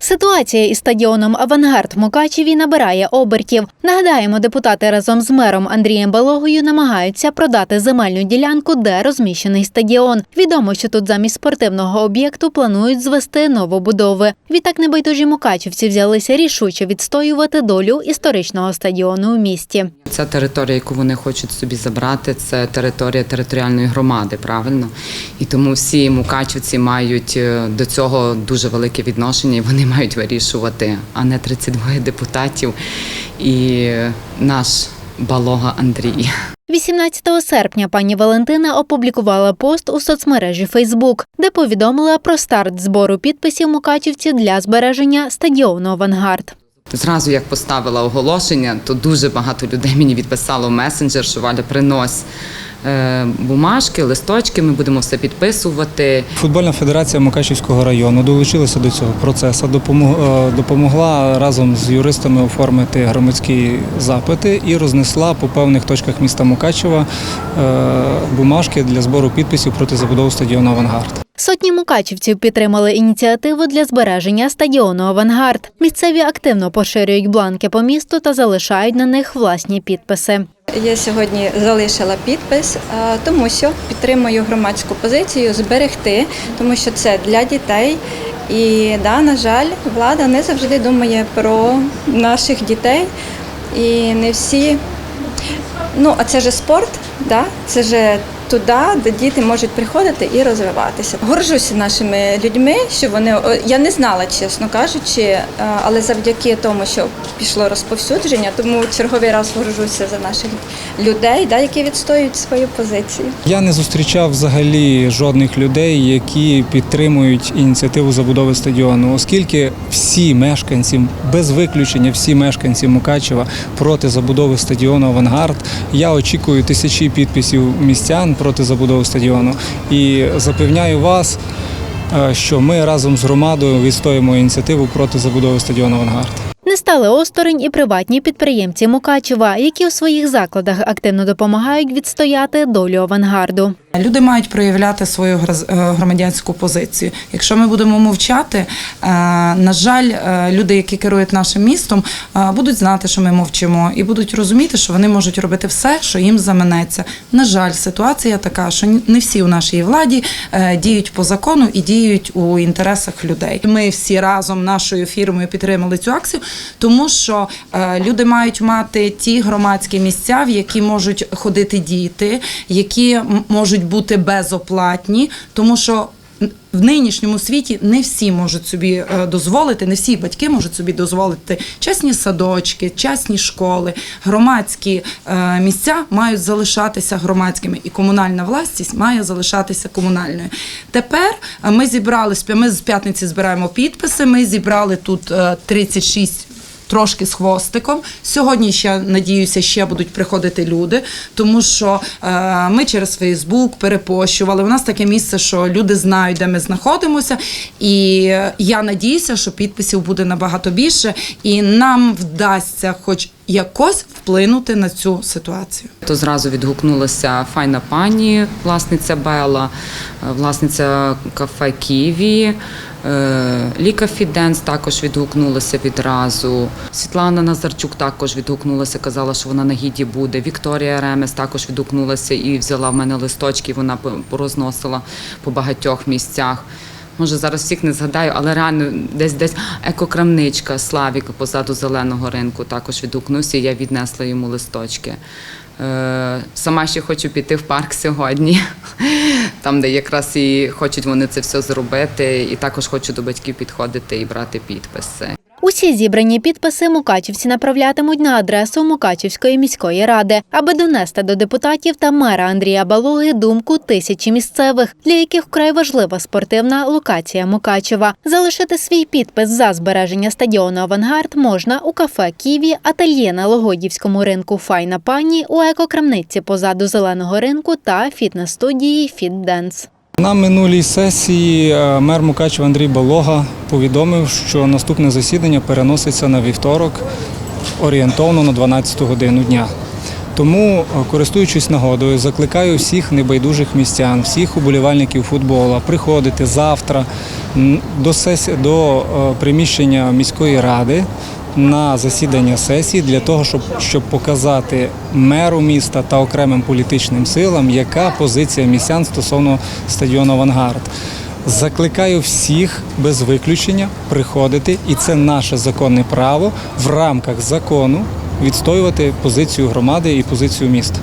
Ситуація із стадіоном Авангард в Мукачеві набирає обертів. Нагадаємо, депутати разом з мером Андрієм Балогою намагаються продати земельну ділянку, де розміщений стадіон. Відомо, що тут замість спортивного об'єкту планують звести новобудови. Відтак небайдужі мукачівці взялися рішуче відстоювати долю історичного стадіону у місті. Ця територія, яку вони хочуть собі забрати, це територія територіальної громади, правильно? І тому всі мукачівці мають е, до цього дуже велике відношення, і вони мають вирішувати, а не 32 депутатів і наш балога Андрій. 18 серпня пані Валентина опублікувала пост у соцмережі Фейсбук, де повідомила про старт збору підписів мукачівців для збереження стадіону Авангард. Зразу як поставила оголошення, то дуже багато людей мені відписало в месенджер, що Валя принось е, бумажки, листочки, ми будемо все підписувати. Футбольна федерація Мукачівського району долучилася до цього процесу, е, допомогла разом з юристами оформити громадські запити і рознесла по певних точках міста Мукачева е, бумажки для збору підписів проти забудови стадіону Авангард. Сотні мукачівців підтримали ініціативу для збереження стадіону Авангард. Місцеві активно поширюють бланки по місту та залишають на них власні підписи. Я сьогодні залишила підпис, тому що підтримую громадську позицію зберегти, тому що це для дітей. І да, на жаль, влада не завжди думає про наших дітей. І не всі. Ну, а це же спорт, да? це же туди, де діти можуть приходити і розвиватися. Горжуся нашими людьми, що вони я не знала, чесно кажучи, е, але завдяки тому, що пішло розповсюдження, тому черговий раз горжуся за наших людей, да, які відстоюють свою позицію. Я не зустрічав взагалі жодних людей, які підтримують ініціативу забудови стадіону, оскільки всі мешканці, без виключення, всі мешканці Мукачева проти забудови стадіону Авангард. Я очікую тисячі підписів містян проти забудови стадіону і запевняю вас, е, що ми разом з громадою відстоїмо ініціативу проти забудови стадіону Авангард. Стали осторонь і приватні підприємці Мукачева, які у своїх закладах активно допомагають відстояти долю авангарду. Люди мають проявляти свою е, громадянську позицію. Якщо ми будемо мовчати, е, на жаль, е, люди, які керують нашим містом, будуть знати, що ми мовчимо, і будуть розуміти, що вони можуть робити все, що їм заманеться. На жаль, ситуація така, що не всі у нашій владі діють по закону і діють у інтересах людей. Ми всі разом нашою фірмою підтримали цю акцію, тому що е, люди мають мати ті громадські місця, в які можуть ходити діти, які можуть бути безоплатні, тому що. В нинішньому світі не всі можуть собі е, дозволити, не всі батьки можуть собі дозволити частні садочки, частні школи, громадські е, місця мають залишатися громадськими, і комунальна власність має залишатися комунальною. Тепер ми зібрали ми з п'ятниці збираємо підписи. Ми зібрали тут е, 36 Трошки з хвостиком. Сьогодні ще надіюся, ще будуть приходити люди, тому що е, ми через Фейсбук перепощували. У нас таке місце, що люди знають, де ми знаходимося. І я надіюся, що підписів буде набагато більше, і нам вдасться, хоч якось вплинути на цю ситуацію. То зразу відгукнулася файна пані, власниця Бела, е, власниця кафе Ківі. е, Ліка Фіденс також відгукнулася відразу. Світлана Назарчук також відгукнулася, казала, що вона на гіді буде. Вікторія Ремес також відгукнулася і взяла в мене листочки, вона по- порозносила по багатьох місцях. Може, зараз всіх не згадаю, але реально десь десь екокрамничка Славік позаду зеленого ринку також відгукнувся, я віднесла йому листочки. Е, Сама ще хочу піти в парк сьогодні, там, де якраз і хочуть вони це все зробити, і також хочу до батьків підходити і брати підписи. Усі зібрані підписи мукачівці направлятимуть на адресу Мукачівської міської ради, аби донести до депутатів та мера Андрія Балоги думку тисячі місцевих, для яких вкрай важлива спортивна локація Мукачева. Залишити свій підпис за збереження стадіону Авангард можна у кафе Ківі, ательє на Логодівському ринку Файна пані, у екокрамниці позаду зеленого ринку та фітнес-студії Фітденс. На минулій сесії е, мер Мукачева Андрій Балога повідомив, що наступне засідання переноситься на вівторок орієнтовно на 12 годину дня. Тому, е, користуючись нагодою, закликаю всіх небайдужих містян, всіх уболівальників футболу приходити завтра до сесі до е, приміщення міської ради. На засідання сесії для того, щоб, щоб показати меру міста та окремим політичним силам, яка позиція містян стосовно стадіону Авангард. Закликаю всіх без виключення приходити, і це наше законне право в рамках закону відстоювати позицію громади і позицію міста.